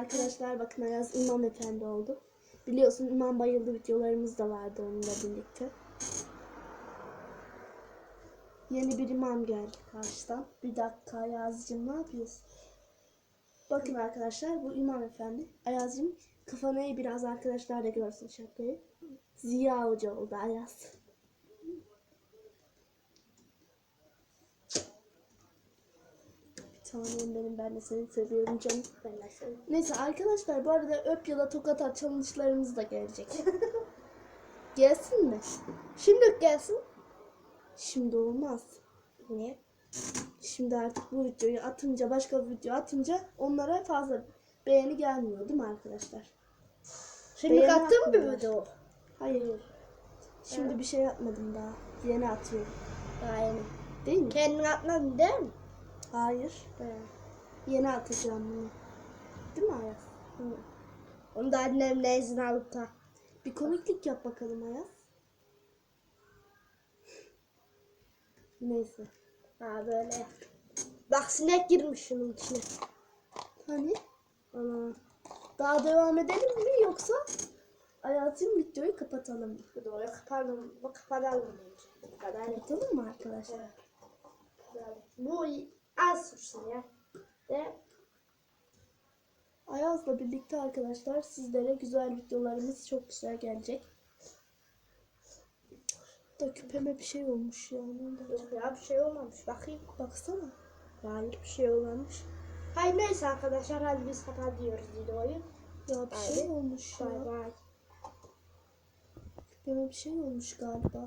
arkadaşlar bakın Ayaz İmam Efendi oldu. Biliyorsun İmam Bayıldı videolarımız da vardı onunla birlikte. Yeni bir imam geldi karşıdan. Bir dakika Ayaz'cığım ne yapıyorsun? Bakın arkadaşlar bu İmam Efendi. Ayaz'cığım kafanı eğ biraz arkadaşlar da görsün şapkayı. Ziya Hoca oldu Ayaz. Tanem benim ben de seni seviyorum canım. Ben de seni. Neyse arkadaşlar bu arada öp ya da tokat at challenge'larımız da gelecek. Gelsin mi? Şimdi gelsin. Şimdi olmaz. Niye? Şimdi artık bu videoyu atınca başka bir video atınca onlara fazla beğeni gelmiyor değil mi arkadaşlar? Şimdi Beğeni attın mı video? Hayır. Şimdi bir şey atmadım daha. Yeni atıyorum. Yani. Değil mi? Kendin atmadın değil mi? Hayır. Yeni atacağım bunu. Değil mi Ayaz? Hı. Onu da annemle izin alıp da. Bir komiklik yap bakalım Ayaz. Neyse. Ha böyle. Bak sinek girmiş şunun içine. Hani? Ana. Daha devam edelim mi yoksa Ayaz'cığım videoyu kapatalım mı? Videoyu kapatalım. Kapatalım. Kapatalım mı arkadaşlar? Bu az sürsün ya. De Ayaz'la birlikte arkadaşlar sizlere güzel videolarımız çok güzel gelecek. Da küpeme bir şey olmuş ya. yok ya bir şey olmamış. Bakayım. Baksana. Hayır bir şey olmamış. Hayır neyse arkadaşlar hadi biz kapatıyoruz videoyu. Ya bir şey olmuş ya. Bay bay. Küpeme bir şey olmuş galiba.